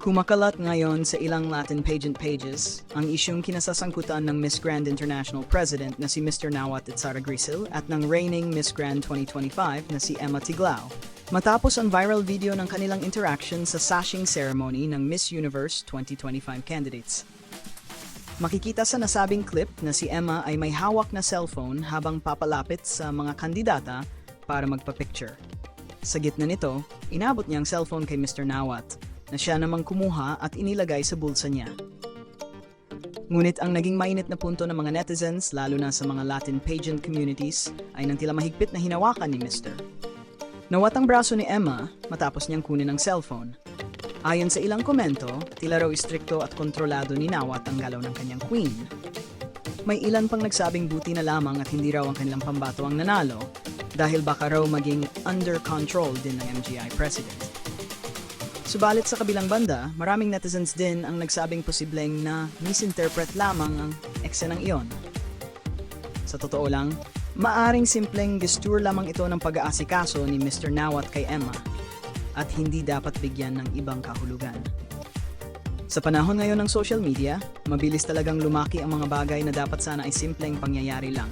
Kumakalat ngayon sa ilang Latin pageant pages ang isyong kinasasangkutan ng Miss Grand International President na si Mr. Nawat Itzara Grisil at ng reigning Miss Grand 2025 na si Emma Tiglao. Matapos ang viral video ng kanilang interaction sa sashing ceremony ng Miss Universe 2025 candidates. Makikita sa nasabing clip na si Emma ay may hawak na cellphone habang papalapit sa mga kandidata para magpa-picture. Sa gitna nito, inabot niya ang cellphone kay Mr. Nawat na siya namang kumuha at inilagay sa bulsa niya. Ngunit ang naging mainit na punto ng mga netizens, lalo na sa mga Latin pageant communities, ay nang tila mahigpit na hinawakan ni Mr. Nawat ang braso ni Emma matapos niyang kunin ang cellphone. Ayon sa ilang komento, tila raw istrikto at kontrolado ni Nawat ang galaw ng kanyang queen. May ilan pang nagsabing buti na lamang at hindi raw ang kanilang pambato ang nanalo dahil baka raw maging under control din ng MGI president. Subalit sa kabilang banda, maraming netizens din ang nagsabing posibleng na misinterpret lamang ang eksenang iyon. Sa totoo lang, maaring simpleng gesture lamang ito ng pag-aasikaso ni Mr. Nawat kay Emma at hindi dapat bigyan ng ibang kahulugan. Sa panahon ngayon ng social media, mabilis talagang lumaki ang mga bagay na dapat sana ay simpleng pangyayari lang.